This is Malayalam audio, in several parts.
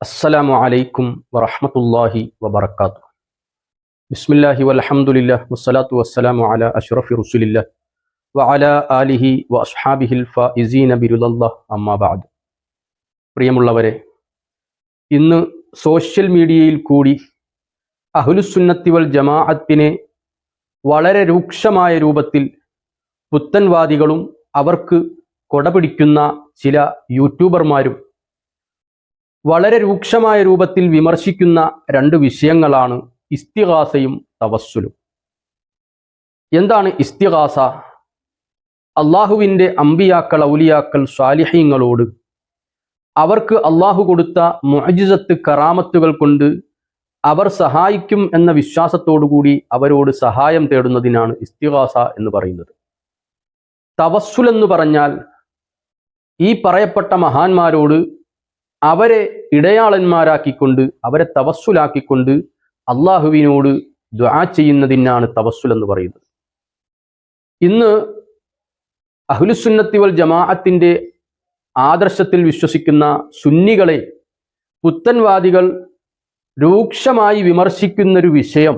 അസ്സലാമു അലൈക്കും വറഹ്മത്തുള്ളാഹി വബറകാതുഹു. ബിസ്മില്ലാഹി വൽഹംദുലില്ലാഹി വസ്സലാത്തു വസ്സലാമു അലാ അഷ്റഫി റസൂലില്ലാഹി വഅലാ ആലിഹി വഅസ്ഹാബിഹിൽ ഫായിസീന ബിരുദല്ലാഹ് അമ്മാ ബഅദ്. പ്രിയമുള്ളവരെ ഇന്ന് സോഷ്യൽ മീഡിയയിൽ കൂടി അഹ്ലുസുന്നത്തി വൽ ജമാഅത്തിനെ വളരെ രൂക്ഷമായ രൂപത്തിൽ പുത്തൻവാദികളും അവർക്ക് കൊടപിടിക്കുന്ന ചില യൂട്യൂബർമാരും വളരെ രൂക്ഷമായ രൂപത്തിൽ വിമർശിക്കുന്ന രണ്ട് വിഷയങ്ങളാണ് ഇസ്തിഹാസയും തവസ്സുലും. എന്താണ് ഇസ്തിഹാസ അള്ളാഹുവിന്റെ അമ്പിയാക്കൾ ഔലിയാക്കൾ സ്വാലിഹ്യങ്ങളോട് അവർക്ക് അള്ളാഹു കൊടുത്ത മൊഹജിസത്ത് കറാമത്തുകൾ കൊണ്ട് അവർ സഹായിക്കും എന്ന വിശ്വാസത്തോടുകൂടി അവരോട് സഹായം തേടുന്നതിനാണ് ഇസ്തിഹാസ എന്ന് പറയുന്നത്. തവസ്സുൽ എന്ന് പറഞ്ഞാൽ ഈ പറയപ്പെട്ട മഹാന്മാരോട് അവരെ ഇടയാളന്മാരാക്കിക്കൊണ്ട് അവരെ തവസ്സുലാക്കിക്കൊണ്ട് അള്ളാഹുവിനോട് ദ്വാ ചെയ്യുന്നതിനാണ് തവസ്സുൽ എന്ന് പറയുന്നത്. ഇന്ന് അഹ്ലുസുന്നത്തി വൽ ജമാഅത്തിന്റെ ആദർശത്തിൽ വിശ്വസിക്കുന്ന സുന്നികളെ പുത്തൻവാദികൾ രൂക്ഷമായി വിമർശിക്കുന്നൊരു വിഷയം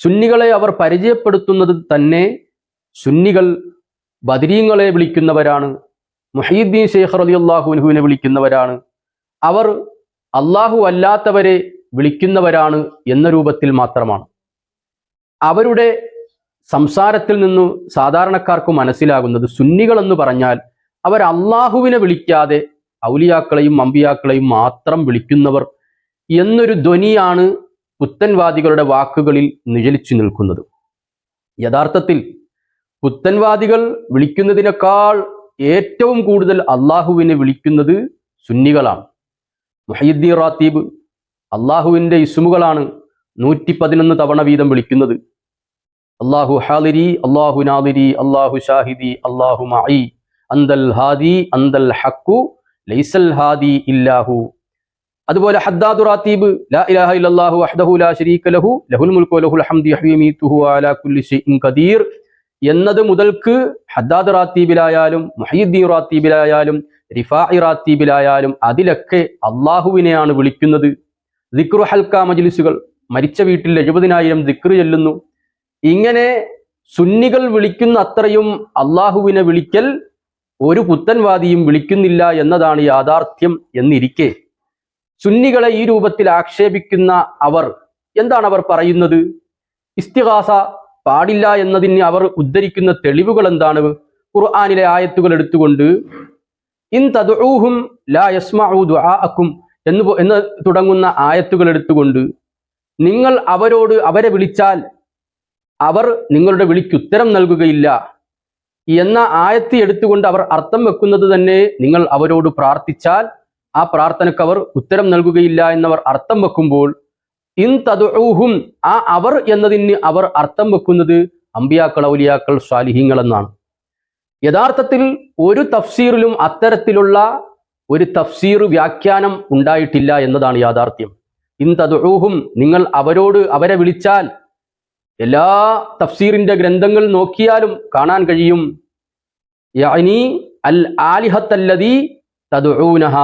സുന്നികളെ അവർ പരിചയപ്പെടുത്തുന്നത് തന്നെ സുന്നികൾ ബദരീങ്ങളെ വിളിക്കുന്നവരാണ് മുഹീദ്ദീൻ ഷെയ്ഖ് അലി അള്ളാഹുവിനെ വിളിക്കുന്നവരാണ്. അവർ അള്ളാഹു അല്ലാത്തവരെ വിളിക്കുന്നവരാണ് എന്ന രൂപത്തിൽ മാത്രമാണ്. അവരുടെ സംസാരത്തിൽ നിന്നു സാധാരണക്കാർക്ക് മനസ്സിലാകുന്നത് സുന്നികൾ എന്ന് പറഞ്ഞാൽ അവർ അള്ളാഹുവിനെ വിളിക്കാതെ ഔലിയാക്കളെയും അമ്പിയാക്കളെയും മാത്രം വിളിക്കുന്നവർ എന്നൊരു ധ്വനിയാണ് പുത്തൻവാദികളുടെ വാക്കുകളിൽ നിഴലിച്ചു നിൽക്കുന്നത്. യഥാർത്ഥത്തിൽ പുത്തൻവാദികൾ വിളിക്കുന്നതിനേക്കാൾ ഏറ്റവും കൂടുതൽ അള്ളാഹുവിനെ വിളിക്കുന്നത് സുന്നികളാണ്. മുഹയ്യുദ്ദീൻ റാത്തീബ് അള്ളാഹുവിന്റെ ഇസ്മുകളാണ് നൂറ്റി പതിനൊന്ന് തവണ വീതം വിളിക്കുന്നത്. അള്ളാഹു ഹാലിരി അള്ളാഹു നാദിരി അള്ളാഹു ഷാഹിദി അള്ളാഹു മായി അന്തൽ ഹാദി അന്തൽ ഹക്കു ലൈസൽ ഹാദി ഇല്ലാഹു. അതുപോലെ ഹദ്ദാദു റാത്തീബ് ലാ ഇലാഹ ഇല്ലല്ലാഹു വഹ്ദഹു ലാ ശരീക ലഹു ലഹുൽ മുൽക്കു ലഹുൽ ഹംദു യഹ്യി വയമീതുഹു അലാ കുല്ലി ഷൈഇൻ ഖദീർ എന്നത് മുതൽക്ക് ഹദ്ദാദ് റാത്തീബിലായാലും മുഹീദ്ദീൻ റാത്തീബിലായാലും റിഫാഇ റാത്തീബിലായാലും അതിലൊക്കെ അള്ളാഹുവിനെയാണ് വിളിക്കുന്നത്. ദിക്റു ഹൽക്ക മജ്ലിസുകൾ മരിച്ച വീട്ടിൽ എഴുപതിനായിരം ദിക്റ് ചെല്ലുന്നു. ഇങ്ങനെ സുന്നികൾ വിളിക്കുന്ന അത്രയും അള്ളാഹുവിനെ വിളിക്കൽ ഒരു പുത്തൻവാദിയും വിളിക്കുന്നില്ല എന്നതാണ് യാഥാർത്ഥ്യം എന്നിരിക്കെ. സുന്നികളെ ഈ രൂപത്തിൽ ആക്ഷേപിക്കുന്ന അവർ എന്താണ് അവർ പറയുന്നത്? ഇസ്തിഹാസ പാടില്ല എന്നതിന് അവർ ഉദ്ധരിക്കുന്ന തെളിവുകൾ എന്താണ് ഖുർആാനിലെ ആയത്തുകൾ എടുത്തുകൊണ്ട് ഇൻ തദൂഹും ലാ യസ്മഉ എന്ന് എന്ന് തുടങ്ങുന്ന ആയത്തുകൾ എടുത്തുകൊണ്ട് നിങ്ങൾ അവരോട് അവരെ വിളിച്ചാൽ അവർ നിങ്ങളുടെ വിളിക്ക് ഉത്തരം നൽകുകയില്ല. എന്ന ആയത്ത് എടുത്തുകൊണ്ട് അവർ അർത്ഥം വെക്കുന്നത് തന്നെ നിങ്ങൾ അവരോട് പ്രാർത്ഥിച്ചാൽ ആ പ്രാർത്ഥനക്ക് അവർ ഉത്തരം നൽകുകയില്ല എന്നവർ അർത്ഥം വെക്കുമ്പോൾ ഇൻ തതുഹും ആ അവർ എന്നതിന് അവർ അർത്ഥം വെക്കുന്നത് അമ്പിയാക്കൾ ഔലിയാക്കൾ സ്വാലിഹിങ്ങൾ എന്നാണ്. യഥാർത്ഥത്തിൽ ഒരു തഫ്സീറിലും അത്തരത്തിലുള്ള ഒരു തഫ്സീർ വ്യാഖ്യാനം ഉണ്ടായിട്ടില്ല എന്നതാണ് യാഥാർത്ഥ്യം. ഇൻ തതുഹും നിങ്ങൾ അവരോട് അവരെ വിളിച്ചാൽ എല്ലാ തഫ്സീറിന്റെ ഗ്രന്ഥങ്ങൾ നോക്കിയാലും കാണാൻ കഴിയും. യഅനി അൽ ആലിഹത്തല്ലദീ തദ്ഊനഹ.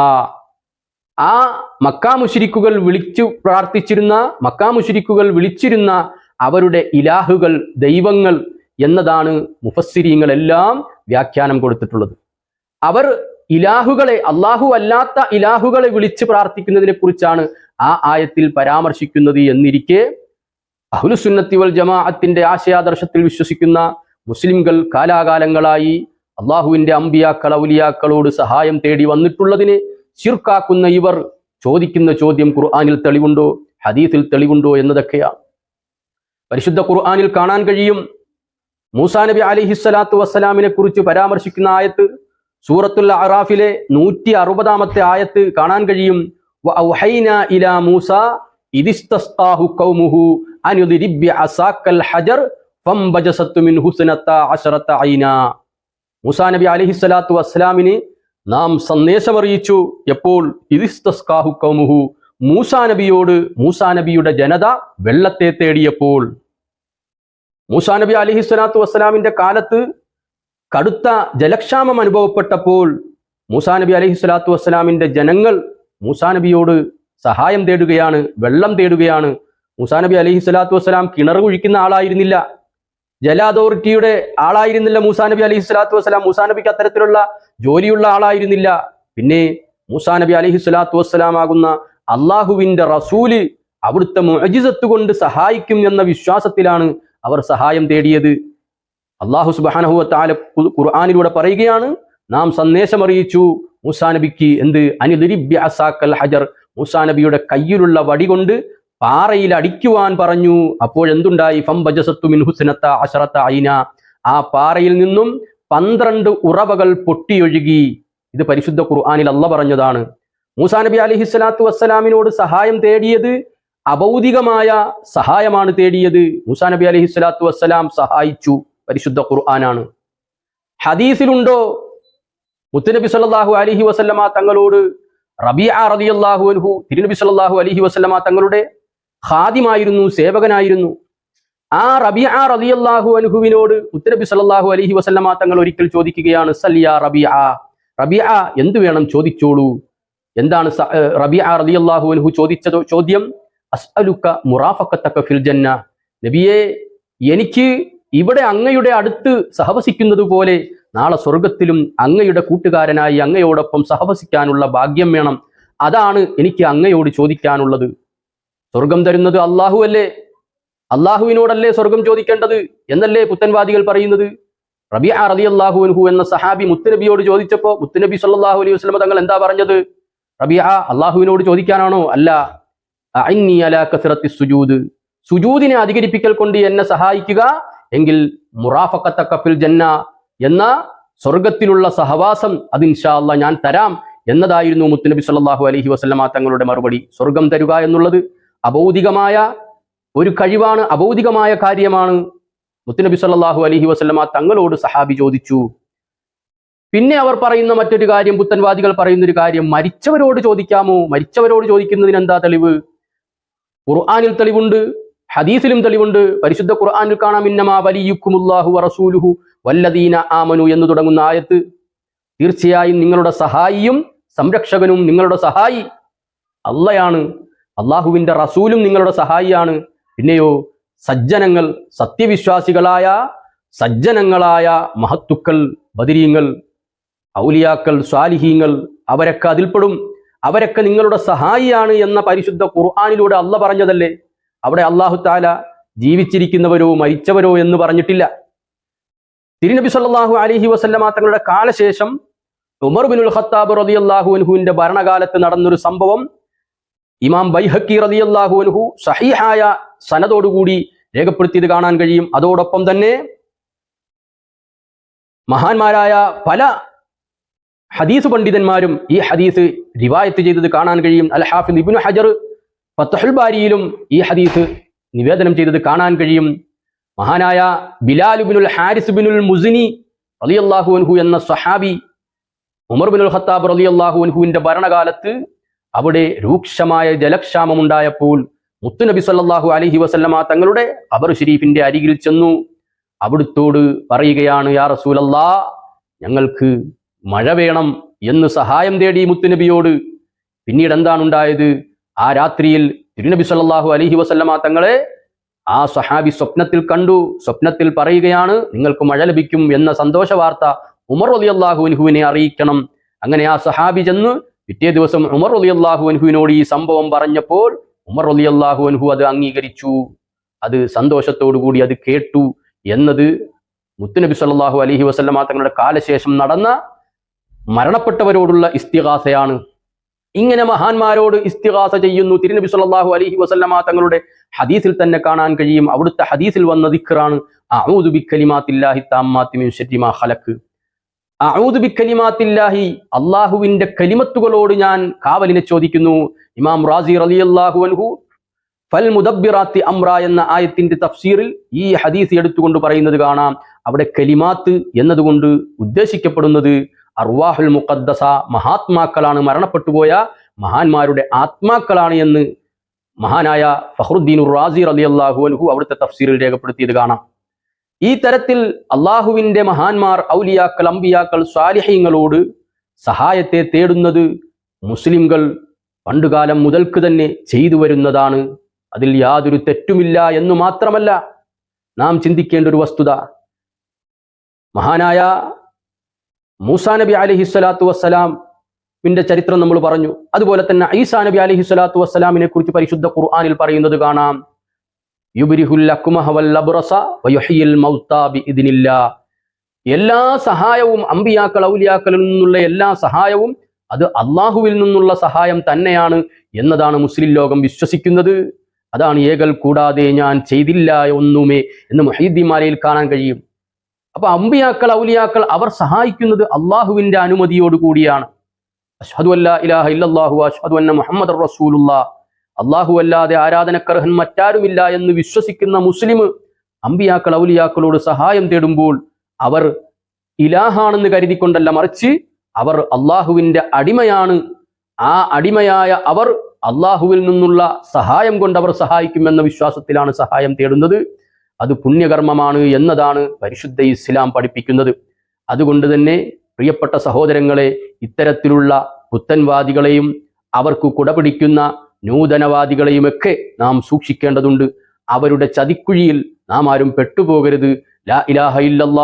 ആ മക്കാമുഷിരിക്കുകൾ വിളിച്ചു പ്രാർത്ഥിച്ചിരുന്ന മക്കാമുഷിരിക്കുകൾ വിളിച്ചിരുന്ന അവരുടെ ഇലാഹുകൾ ദൈവങ്ങൾ എന്നതാണ് മുഫസ്സിരിങ്ങളെല്ലാം വ്യാഖ്യാനം കൊടുത്തിട്ടുള്ളത്. അവർ ഇലാഹുകളെ അള്ളാഹു അല്ലാത്ത ഇലാഹുകളെ വിളിച്ച് പ്രാർത്ഥിക്കുന്നതിനെ കുറിച്ചാണ് ആ ആയത്തിൽ പരാമർശിക്കുന്നത് എന്നിരിക്കെ അഹുലുസുന്നത്തി വൽ ജമാഅത്തിന്റെ ആശയാദർശത്തിൽ വിശ്വസിക്കുന്ന മുസ്ലിംകൾ കാലാകാലങ്ങളായി അള്ളാഹുവിന്റെ അമ്പിയാക്കൾ ഔലിയാക്കളോട് സഹായം തേടി വന്നിട്ടുള്ളതിനെ ശിർക്കാക്കുന്ന ഇവർ ചോദിക്കുന്ന ചോദ്യം ഖുർആാനിൽ തെളിവുണ്ടോ? ഹദീസിൽ തെളിവുണ്ടോ എന്നതൊക്കെയാണ് പരിശുദ്ധ ഖുർആാനിൽ കാണാൻ കഴിയും. മൂസാ നബി അലിഹിസ്സലാത്തു വസ്സലാമിനെ കുറിച്ച് പരാമർശിക്കുന്ന ആയത്ത് സൂറത്തുൽ അറാഫിലെ നൂറ്റി അറുപതാമത്തെ ആയത്ത് കാണാൻ കഴിയും. ഇലാ മൂസ ഹജർ മൂസാ നബി അലിഹിസ്സലാത്തു വസ്സലാമിന് നാം സന്ദേശമറിയിച്ചു. എപ്പോൾ? ഇദിസ്തസ്കാഹു കൗമുഹു. മൂസാ നബിയോട് മൂസാ നബിയുടെ ജനത വെള്ളത്തെ തേടിയപ്പോൾ. മൂസാ നബി അലിഹി സ്വലാത്തു വസ്സലാമിന്റെ കാലത്ത് കടുത്ത ജലക്ഷാമം അനുഭവപ്പെട്ടപ്പോൾ മൂസാ നബി അലൈഹി സ്വലാത്തു വസ്സലാമിന്റെ ജനങ്ങൾ മൂസാ നബിയോട് സഹായം തേടുകയാണ് വെള്ളം തേടുകയാണ്. മൂസാ നബി അലൈഹി സ്വലാത്തു വസ്സലാം കിണർ കുഴിക്കുന്ന ആളായിരുന്നില്ല. ജല അതോറിറ്റിയുടെ ആളായിരുന്നില്ല മൂസാ നബി അലൈഹി സ്വലാത്തു വസ്സലാം. മൂസാ നബിക്ക് അത്തരത്തിലുള്ള ജോലിയുള്ള ആളായിരുന്നില്ല. പിന്നെ മൂസാ നബി അലഹി സ്വലാത്തു വസ്സലാമാകുന്ന അള്ളാഹുവിന്റെ റസൂൽ അവിടുത്തെ മുഅജിസത്ത് കൊണ്ട് സഹായിക്കും എന്ന വിശ്വാസത്തിലാണ് അവർ സഹായം തേടിയത്. അള്ളാഹു സുബാനഹുവ താല ഖുർആാനിലൂടെ പറയുകയാണ് നാം സന്ദേശമറിയിച്ചു മൂസാ നബിക്ക് എന്ത്? അനിദിരിബ്യാസാക്കൽ ഹജർ. മൂസാ നബിയുടെ കയ്യിലുള്ള വടി കൊണ്ട് പാറയിൽ അടിക്കുവാൻ പറഞ്ഞു. അപ്പോഴെന്തുണ്ടായി ഫം ബജസത്തു മിൻ ഹുസ്നത്ത അശറത്ത ഐന. ആ പാറയിൽ നിന്നും പന്ത്രണ്ട് ഉറവകൾ പൊട്ടിയൊഴുകി. ഇത് പരിശുദ്ധ ഖുർആാനിൽ അല്ല പറഞ്ഞതാണ്. മൂസാ നബി അലൈഹി സ്വലാത്തു വസ്സലാമിനോട് സഹായം തേടിയത് അഭൗതികമായ സഹായമാണ് തേടിയത്. മൂസാ നബി അലൈഹി സ്വലാത്തു വസ്സലാം സഹായിച്ചു. പരിശുദ്ധ ഖുർആനാണ്. ഹദീസിലുണ്ടോ? മുത്തുനബി സല്ലാഹു അലൈഹി വസ്ലമ തങ്ങളോട് റബിയ റളിയല്ലാഹു അൻഹു തിരുനബി സല്ലാഹു അലഹി വസ്ലമ തങ്ങളുടെ ഖാദിമായിരുന്നു സേവകനായിരുന്നു. ആ റബിയ റളിയല്ലാഹു അൻഹുവിനോട് ഉത്തരബി സല്ലല്ലാഹു അലഹി വസല്ലമ തങ്ങൾ ഒരിക്കൽ ചോദിക്കുകയാണ് സല്യ റബിയ റബിയ എന്ത് വേണം ചോദിച്ചോളൂ. എന്താണ് റബിയ റളിയല്ലാഹു അൻഹു ചോദിച്ച ചോദ്യം? അസ്അലുക്ക മുറാഫക്കത്തക്ക ഫിൽ ജന്ന. നബിയെ എനിക്ക് ഇവിടെ അങ്ങയുടെ അടുത്ത് സഹവസിക്കുന്നത് പോലെ നാളെ സ്വർഗത്തിലും അങ്ങയുടെ കൂട്ടുകാരനായി അങ്ങയോടൊപ്പം സഹവസിക്കാനുള്ള ഭാഗ്യം വേണം. അതാണ് എനിക്ക് അങ്ങയോട് ചോദിക്കാനുള്ളത്. സ്വർഗം തരുന്നത് അള്ളാഹു അല്ലേ? അള്ളാഹുവിനോടല്ലേ സ്വർഗം ചോദിക്കേണ്ടത് എന്നല്ലേ പുത്തൻവാദികൾ പറയുന്നത്? റബി റബി അള്ളാഹുൻഹു എന്ന സഹാബി മുത്തുനബിയോട് ചോദിച്ചപ്പോ മുത്തുനബി സല്ലാഹു അലൈഹി വസ്ലമ തങ്ങൾ എന്താ പറഞ്ഞത്? റബി ആ അള്ളാഹുവിനോട് ചോദിക്കാനാണോ? അല്ല. സുജൂദ്. സുജൂദിനെ അധികരിപ്പിക്കൽ കൊണ്ട് എന്നെ സഹായിക്കുക എങ്കിൽ മുറാഫക്കത്ത കഫിൽ ജന്ന എന്ന സ്വർഗത്തിലുള്ള സഹവാസം അത് ഇൻഷാല്ല ഞാൻ തരാം എന്നതായിരുന്നു മുത്തുനബി സല്ലാഹു അലഹി വസ്ലമ തങ്ങളുടെ മറുപടി. സ്വർഗം തരുക എന്നുള്ളത് അഭൗതികമായ ഒരു കഴിവാണ് അബൗദികമായ കാര്യമാണ്. മുത്തുനബി സല്ലാഹു അലഹി വസല്ലമ തങ്ങളോട് സഹാബി ചോദിച്ചു. പിന്നെ അവർ പറയുന്ന മറ്റൊരു കാര്യം പുത്തൻവാദികൾ പറയുന്ന ഒരു കാര്യം മരിച്ചവരോട് ചോദിക്കാമോ? മരിച്ചവരോട് ചോദിക്കുന്നതിന് എന്താ തെളിവ്? ഖുർആാനിൽ തെളിവുണ്ട് ഹദീസിലും തെളിവുണ്ട്. പരിശുദ്ധ ഖുർആാനിൽ കാണാം ഇന്നമാ വലിയുക്കുമുല്ലാഹു വറസൂലുഹു വല്ലദീന ആമനു എന്ന് തുടങ്ങുന്ന ആയത്ത്. തീർച്ചയായും നിങ്ങളുടെ സഹായിയും സംരക്ഷകനും നിങ്ങളുടെ സഹായി. അള്ളയാണ്. അള്ളാഹുവിന്റെ റസൂലും നിങ്ങളുടെ സഹായിയാണ്. പിന്നെയോ സജ്ജനങ്ങൾ സത്യവിശ്വാസികളായ സജ്ജനങ്ങളായ മഹത്തുക്കൾ ബദിരീങ്ങൾ ഔലിയാക്കൾ സ്വാലിഹീങ്ങൾ അവരൊക്കെ അതിൽപ്പെടും. അവരൊക്കെ നിങ്ങളുടെ സഹായിയാണ് എന്ന പരിശുദ്ധ ഖുർആാനിലൂടെ അല്ല പറഞ്ഞതല്ലേ? അവിടെ അള്ളാഹു താല ജീവിച്ചിരിക്കുന്നവരോ മരിച്ചവരോ എന്ന് പറഞ്ഞിട്ടില്ല. തിരുനബി സല്ലല്ലാഹു അലൈഹി വസല്ലമ തങ്ങളുടെ കാലശേഷം ഉമർ ബിനുൽ ഖത്താബ് റളിയല്ലാഹു അൻഹുവിന്റെ ഭരണകാലത്ത് നടന്നൊരു സംഭവം ഇമാം ബൈഹക്കി റളിയല്ലാഹു അൻഹു സഹീഹായ സനതോടുകൂടി രേഖപ്പെടുത്തിയത് കാണാൻ കഴിയും. അതോടൊപ്പം തന്നെ മഹാന്മാരായ പല ഹദീസ് പണ്ഡിതന്മാരും ഈ ഹദീസ് റിവായത്ത് ചെയ്തത് കാണാൻ കഴിയും. അൽ ഹാഫിദ് ഇബ്നു ഹജർ ഫത്തഹുൽ ബാരിയിലും ഈ ഹദീസ് നിവേദനം ചെയ്തത് കാണാൻ കഴിയും. മഹാനായ ബിലാൽ ബിനുൽ ഹാരിസ് ബിനുൽ മുസിനി റളിയല്ലാഹു അൻഹു എന്ന സഹാബി ഉമർ ബിനുൽ ഖത്താബ് റളിയല്ലാഹു അൻഹുവിന്റെ ഭരണകാലത്ത് അവിടെ രൂക്ഷമായ ജലക്ഷാമമുണ്ടായപ്പോൾ മുത്തുനബി സല്ലാഹു അലഹി വസല്ലമ തങ്ങളുടെ ഖബർ ഷരീഫിന്റെ അരികിൽ ചെന്നു. അവിടുത്തോട് പറയുകയാണ് യാ റസൂലല്ലാ ഞങ്ങൾക്ക് മഴ വേണം എന്ന് സഹായം തേടി മുത്തുനബിയോട്. പിന്നീട് എന്താണ് ഉണ്ടായത്? ആ രാത്രിയിൽ തിരുനബി സല്ലാഹു അലഹി വസല്ലമ തങ്ങളെ ആ സഹാബി സ്വപ്നത്തിൽ കണ്ടു. സ്വപ്നത്തിൽ പറയുകയാണ് നിങ്ങൾക്ക് മഴ ലഭിക്കും എന്ന സന്തോഷ വാർത്ത ഉമർ റളിയല്ലാഹു അൻഹുവിനെ അറിയിക്കണം. അങ്ങനെ ആ സഹാബി ചെന്ന് പിറ്റേ ദിവസം ഉമർ റളിയല്ലാഹു അൻഹുവിനോട് ഈ സംഭവം പറഞ്ഞപ്പോൾ ഉമർ റളിയല്ലാഹു അൻഹു അത് അംഗീകരിച്ചു. അത് കൂടി അത് കേട്ടു എന്നത് മുത്തുനബി സല്ലല്ലാഹു അലഹി വസല്ലമ തങ്ങളുടെ കാലശേഷം നടന്ന മരണപ്പെട്ടവരോടുള്ള ഇസ്തിഹാസയാണ് ഇങ്ങനെ മഹാന്മാരോട് ഇസ്തിഹാസ ചെയ്യുന്നു. തിരുനബി സല്ലല്ലാഹു അലഹി വസല്ലമ തങ്ങളുടെ ഹദീസിൽ തന്നെ കാണാൻ കഴിയും. അവിടുത്തെ ഹദീസിൽ വന്ന ദിക്റാണ് അഊദു ബിക്കലിമാത്തില്ലാഹി ഷെറ്റിമാ മിൻ ശർരി കലിമാത്തില്ലാഹി അള്ളാഹുവിന്റെ കലിമത്തുകളോട് ഞാൻ കാവലിനെ ചോദിക്കുന്നു. ഇമാം റാസി റളിയല്ലാഹു അൻഹു ഫൽ മുദബിറാത്തി അമ്ര എന്ന ആയത്തിന്റെ തഫ്സീറിൽ ഈ ഹദീസ് എടുത്തുകൊണ്ട് പറയുന്നത് കാണാം. അവിടെ കലിമാത്ത് എന്നതുകൊണ്ട് ഉദ്ദേശിക്കപ്പെടുന്നത് അർവാഹുൽ മുഖദ്ദസ മഹാത്മാക്കളാണ് മരണപ്പെട്ടുപോയ മഹാന്മാരുടെ ആത്മാക്കളാണ് എന്ന് മഹാനായ ഫഹ്റുദ്ദീൻ റാസി റളിയല്ലാഹു അൻഹു അവിടുത്തെ തഫ്സീറിൽ രേഖപ്പെടുത്തിയത് കാണാം. ഈ തരത്തിൽ അള്ളാഹുവിന്റെ മഹാന്മാർ ഔലിയാക്കൾ അമ്പിയാക്കൾ സ്വാലിഹ്യങ്ങളോട് സഹായത്തെ തേടുന്നത് മുസ്ലിംകൾ പണ്ടുകാലം മുതൽക്ക് തന്നെ ചെയ്തു വരുന്നതാണ്. അതിൽ യാതൊരു തെറ്റുമില്ല എന്നു മാത്രമല്ല നാം ചിന്തിക്കേണ്ട ഒരു വസ്തുത. മഹാനായ മൂസാ നബി അലഹി സ്വലാത്തു വസ്സലാം ിന്റെ ചരിത്രം നമ്മൾ പറഞ്ഞു. അതുപോലെ തന്നെ ഈസാ നബി അലഹി സ്വലാത്തു വസ്സലാമിനെ കുറിച്ച് പരിശുദ്ധ ഖുർആാനിൽ പറയുന്നത് കാണാം. എല്ലാ സഹായവും അമ്പിയാക്കൾ ഔലിയാക്കളിൽ നിന്നുള്ള എല്ലാ സഹായവും അത് അള്ളാഹുവിൽ നിന്നുള്ള സഹായം തന്നെയാണ് എന്നതാണ് മുസ്ലിം ലോകം വിശ്വസിക്കുന്നത്. അതാണ് ഏകൽ കൂടാതെ ഞാൻ ചെയ്തില്ല ഒന്നുമേ എന്ന് മൊഹീദ്ദിമാലയിൽ കാണാൻ കഴിയും. അപ്പൊ അമ്പിയാക്കൾ ഔലിയാക്കൾ അവർ സഹായിക്കുന്നത് അള്ളാഹുവിന്റെ അനുമതിയോടുകൂടിയാണ്. അഷ്ഹദു അല്ലാ ഇലാഹ ഇല്ലല്ലാഹു അഷ്ഹദു അന്ന മുഹമ്മദ് റസൂലുള്ള. അള്ളാഹു അല്ലാതെ ആരാധനക്കർഹൻ മറ്റാരുമില്ല എന്ന് വിശ്വസിക്കുന്ന മുസ്ലിം അമ്പിയാക്കൾ ഔലിയാക്കളോട് സഹായം തേടുമ്പോൾ അവർ ഇലാഹാണെന്ന് കരുതിക്കൊണ്ടല്ല മറിച്ച് അവർ അള്ളാഹുവിന്റെ അടിമയാണ്. ആ അടിമയായ അവർ അള്ളാഹുവിൽ നിന്നുള്ള സഹായം കൊണ്ട് അവർ സഹായിക്കുമെന്ന വിശ്വാസത്തിലാണ് സഹായം തേടുന്നത്. അത് പുണ്യകർമ്മമാണ് എന്നതാണ് പരിശുദ്ധ ഇസ്ലാം പഠിപ്പിക്കുന്നത്. അതുകൊണ്ട് തന്നെ പ്രിയപ്പെട്ട സഹോദരങ്ങളെ ഇത്തരത്തിലുള്ള പുത്തൻവാദികളെയും അവർക്ക് കുടപിടിക്കുന്ന നൂതനവാദികളെയുമൊക്കെ നാം സൂക്ഷിക്കേണ്ടതുണ്ട്. അവരുടെ ചതിക്കുഴിയിൽ നാം ആരും പെട്ടുപോകരുത്. ലാ ഇലാഹ ഇല്ലല്ല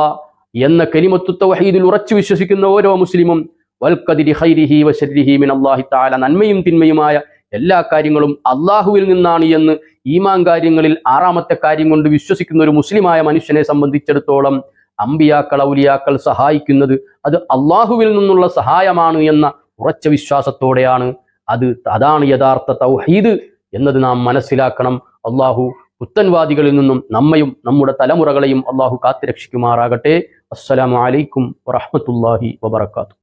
എന്ന കലിമത്തു തൗഹീദിൽ ഉറച്ചു വിശ്വസിക്കുന്ന ഓരോ മുസ്ലിമും വശരിഹി മിൻ അല്ലാഹി തആല നന്മയും തിന്മയുമായ എല്ലാ കാര്യങ്ങളും അള്ളാഹുവിൽ നിന്നാണ് എന്ന് ഈമാൻ കാര്യങ്ങളിൽ ആറാമത്തെ കാര്യം കൊണ്ട് വിശ്വസിക്കുന്ന ഒരു മുസ്ലിമായ മനുഷ്യനെ സംബന്ധിച്ചിടത്തോളം അമ്പിയാക്കൾ ഔലിയാക്കൾ സഹായിക്കുന്നത് അത് അള്ളാഹുവിൽ നിന്നുള്ള സഹായമാണ് എന്ന ഉറച്ച വിശ്വാസത്തോടെയാണ്. അത് അതാണ് യഥാർത്ഥ തൗഹീദ് എന്നത് നാം മനസ്സിലാക്കണം. അള്ളാഹു പുത്തൻവാദികളിൽ നിന്നും നമ്മയും നമ്മുടെ തലമുറകളെയും അള്ളാഹു കാത്തുരക്ഷിക്കുമാറാകട്ടെ. അസ്സലാമു അലൈക്കും വറഹ്മത്തുള്ളാഹി വബറകാതുഹു.